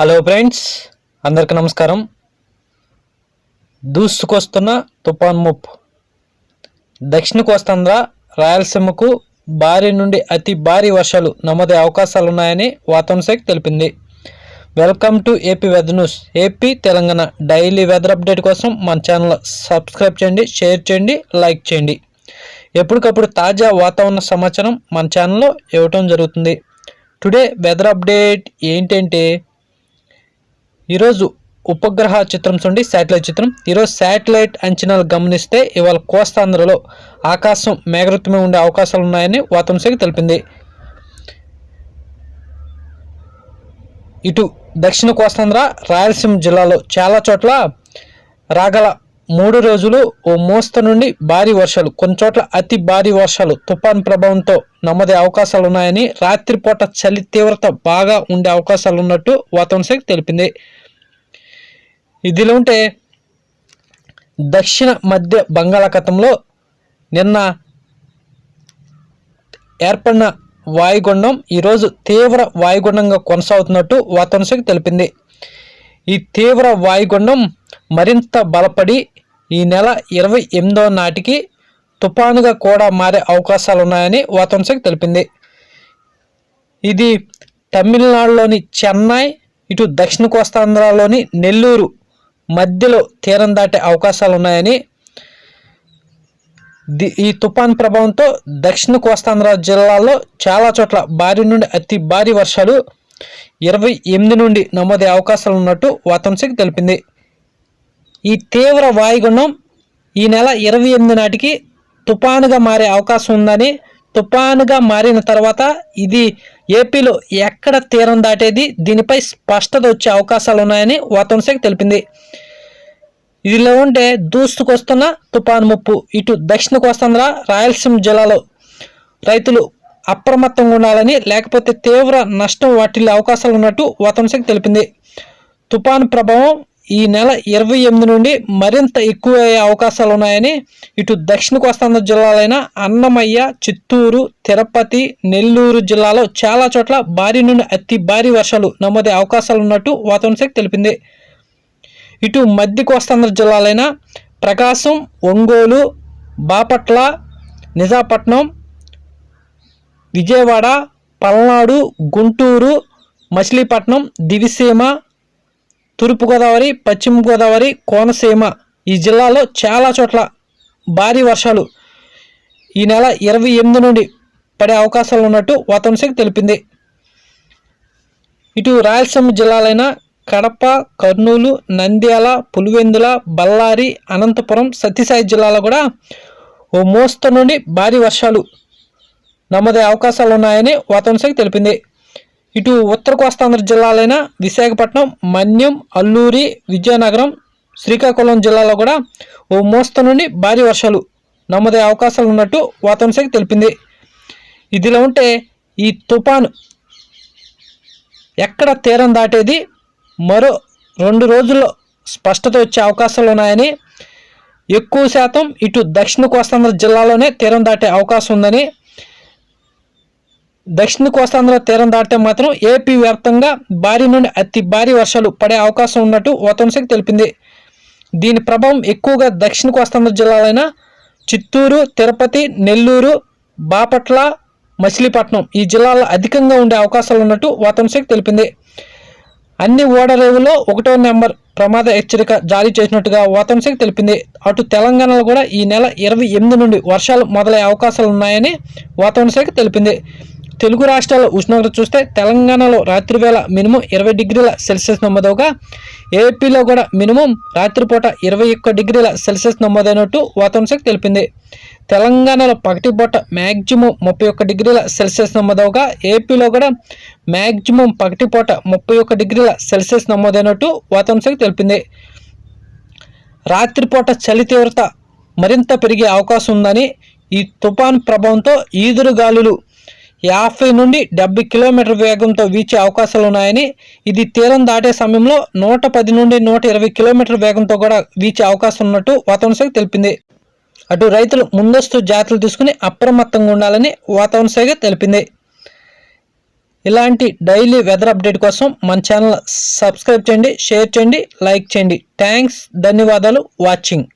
Hello friends అందరికి నమస్కారం. దూసుకొస్తున్న తుఫాన్ ముప్పు. దక్షిణ కోస్తాంధ్ర రాయలసీమకు భారీ నుండి అతి భారీ వర్షాలు నమోదే అవకాశాలు ఉన్నాయని వాతావరణ శాఖ తెలిపింది. Welcome to AP weather news AP Telangana. Daily weather update కోసం మన ఛానల్ సబ్స్క్రైబ్ చేయండి షేర్ చేయండి లైక్ చేయండి. ఎప్పటికప్పుడు తాజా వాతావరణ సమాచారం మన ఛానల్లో ఇవ్వటం జరుగుతుంది. టుడే వెదర్ అప్డేట్ ఏంటంటే ఈరోజు ఉపగ్రహ చిత్రం చూడండి శాటిలైట్ చిత్రం. ఈరోజు శాటిలైట్ అంచనాలు గమనిస్తే ఇవాళ కోస్తాంధ్రలో ఆకాశం మేఘవృతమై ఉండే అవకాశాలు ఉన్నాయని వాతావరణ శాఖ తెలిపింది. ఇటు దక్షిణ కోస్తాంధ్ర రాయలసీమ జిల్లాలో చాలా చోట్ల రాగల మూడు రోజులు ఓ మోస్త నుండి భారీ వర్షాలు కొన్ని చోట్ల అతి భారీ వర్షాలు తుఫాన్ ప్రభావంతో నమ్మదే అవకాశాలు ఉన్నాయని రాత్రిపూట చలి తీవ్రత బాగా ఉండే అవకాశాలు ఉన్నట్టు వాతావరణ శాఖ తెలిపింది. ఇదిలో ఉంటే దక్షిణ మధ్య బంగాళాఖాతంలో నిన్న ఏర్పడిన వాయుగుండం ఈరోజు తీవ్ర వాయుగుండంగా కొనసాగుతున్నట్టు వాతావరణ శాఖ తెలిపింది. ఈ తీవ్ర వాయుగుండం మరింత బలపడి ఈ నెల ఇరవై ఎనిమిదవ నాటికి తుఫానుగా కూడా మారే అవకాశాలు ఉన్నాయని వాతావరణ శాఖ తెలిపింది. ఇది తమిళనాడులోని చెన్నై ఇటు దక్షిణ కోస్తాంధ్రలోని నెల్లూరు మధ్యలో తీరం దాటే అవకాశాలు ఉన్నాయని ఈ తుఫాన్ ప్రభావంతో దక్షిణ కోస్తాంధ్ర జిల్లాలో చాలా చోట్ల భారీ నుండి అతి భారీ వర్షాలు ఇరవై ఎనిమిది నుండి నమోదే అవకాశాలు ఉన్నట్టు వాతావరణ శాఖ తెలిపింది. ఈ తీవ్ర వాయుగుండం ఈ నెల ఇరవై ఎనిమిది నాటికి తుఫానుగా మారే అవకాశం ఉందని తుఫానుగా మారిన తర్వాత ఇది ఏపీలో ఎక్కడ తీరం దాటేది దీనిపై స్పష్టత వచ్చే అవకాశాలు ఉన్నాయని వాతావరణ శాఖ తెలిపింది. ఇదిలో ఉంటే దూసుకొస్తున్న తుఫాను ముప్పు ఇటు దక్షిణ కోస్తాంధ్ర రాయలసీమ జిల్లాలో రైతులు అప్రమత్తంగా ఉండాలని లేకపోతే తీవ్ర నష్టం వాటిల్లే అవకాశాలు ఉన్నట్టు వాతావరణ శాఖ తెలిపింది. తుఫాను ప్రభావం ఈ నెల ఇరవై ఎనిమిది నుండి మరింత ఎక్కువ అయ్యే అవకాశాలు ఉన్నాయని ఇటు దక్షిణ కోస్తాంధ్ర జిల్లాలైన అన్నమయ్య చిత్తూరు తిరుపతి నెల్లూరు జిల్లాలో చాలా చోట్ల భారీ నుండి అతి భారీ వర్షాలు నమోదే అవకాశాలు ఉన్నట్టు వాతావరణ శాఖ తెలిపింది. ఇటు మధ్య కోస్తాంధ్ర జిల్లాలైన ప్రకాశం ఒంగోలు బాపట్ల నిజాపట్నం విజయవాడ పల్నాడు గుంటూరు మచిలీపట్నం దివిసీమ తూర్పుగోదావరి పశ్చిమ గోదావరి కోనసీమ ఈ జిల్లాలో చాలా చోట్ల భారీ వర్షాలు ఈ నెల ఇరవై ఎనిమిది నుండి పడే అవకాశాలు ఉన్నట్టు వాతావరణ శాఖ తెలిపింది. ఇటు రాయలసీమ జిల్లాలైన కడప కర్నూలు నంద్యాల పులివెందుల బళ్ళారి అనంతపురం సత్యసాయి జిల్లాలో కూడా ఓ మోస్తరు నుండి భారీ వర్షాలు నమోదే అవకాశాలు ఉన్నాయని వాతావరణ శాఖ తెలిపింది. ఇటు ఉత్తర కోస్తాంధ్ర జిల్లాలైన విశాఖపట్నం మన్యం అల్లూరి విజయనగరం శ్రీకాకుళం జిల్లాలో కూడా ఓ మోస్త నుండి భారీ వర్షాలు నమ్మదే అవకాశాలు ఉన్నట్టు వాతావరణ శాఖ తెలిపింది. ఇదిలా ఉంటే ఈ తుఫాను ఎక్కడ తీరం దాటేది? మరో రెండు రోజుల్లో స్పష్టత వచ్చే అవకాశాలు ఉన్నాయని ఎక్కువ శాతం ఇటు దక్షిణ కోస్తాంధ్ర జిల్లాలోనే తీరం దాటే అవకాశం ఉందని దక్షిణ కోస్తాంధ్ర తీరం దాటితే మాత్రం ఏపీ వ్యాప్తంగా భారీ నుండి అతి భారీ వర్షాలు పడే అవకాశం ఉన్నట్టు వాతావరణ తెలిపింది. దీని ప్రభావం ఎక్కువగా దక్షిణ కోస్తాంధ్ర జిల్లాలైన చిత్తూరు తిరుపతి నెల్లూరు బాపట్ల మచిలీపట్నం ఈ జిల్లాల్లో అధికంగా ఉండే అవకాశాలు ఉన్నట్టు వాతావరణ తెలిపింది. అన్ని ఓడరేవులో ఒకటో నెంబర్ ప్రమాద హెచ్చరిక జారీ చేసినట్టుగా వాతావరణ శాఖ తెలిపింది. అటు తెలంగాణలో కూడా ఈ నెల ఇరవై ఎనిమిది నుండి వర్షాలు మొదలయ్యే అవకాశాలు ఉన్నాయని వాతావరణ శాఖ తెలిపింది. తెలుగు రాష్ట్రాల ఉష్ణోగ్రత చూస్తే తెలంగాణలో రాత్రి వేళ మినిమం ఇరవై డిగ్రీల సెల్సియస్ నమోదవగా ఏపీలో కూడా మినిమం రాత్రిపూట ఇరవై ఒక్క డిగ్రీల సెల్సియస్ నమోదైనట్టు వాతావరణ శాఖ తెలిపింది. తెలంగాణలో పగటిపూట మ్యాక్సిమం ముప్పై ఒక్క డిగ్రీల సెల్సియస్ నమోదవగా ఏపీలో కూడా మ్యాక్సిమం పగటిపూట ముప్పై ఒక్క డిగ్రీల సెల్సియస్ నమోదైనట్టు వాతావరణ శాఖ తెలిపింది. రాత్రిపూట చలి తీవ్రత మరింత పెరిగే అవకాశం ఉందని ఈ తుఫాన్ ప్రభావంతో ఈదురు గాలులు యాభై నుండి డెబ్బై కిలోమీటర్ వేగంతో వీచే అవకాశాలు ఉన్నాయని ఇది తీరం దాటే సమయంలో నూట పది నుండి నూట ఇరవై కిలోమీటర్ వేగంతో కూడా వీచే అవకాశం ఉన్నట్టు వాతావరణ శాఖ తెలిపింది. అటు రైతులు ముందస్తు జాగ్రత్తలు తీసుకుని అప్రమత్తంగా ఉండాలని వాతావరణ శాఖ తెలిపింది. ఇలాంటి డైలీ వెదర్ అప్డేట్ కోసం మన ఛానల్ సబ్స్క్రైబ్ చేయండి షేర్ చేయండి లైక్ చేయండి. థ్యాంక్స్ ధన్యవాదాలు వాచింగ్.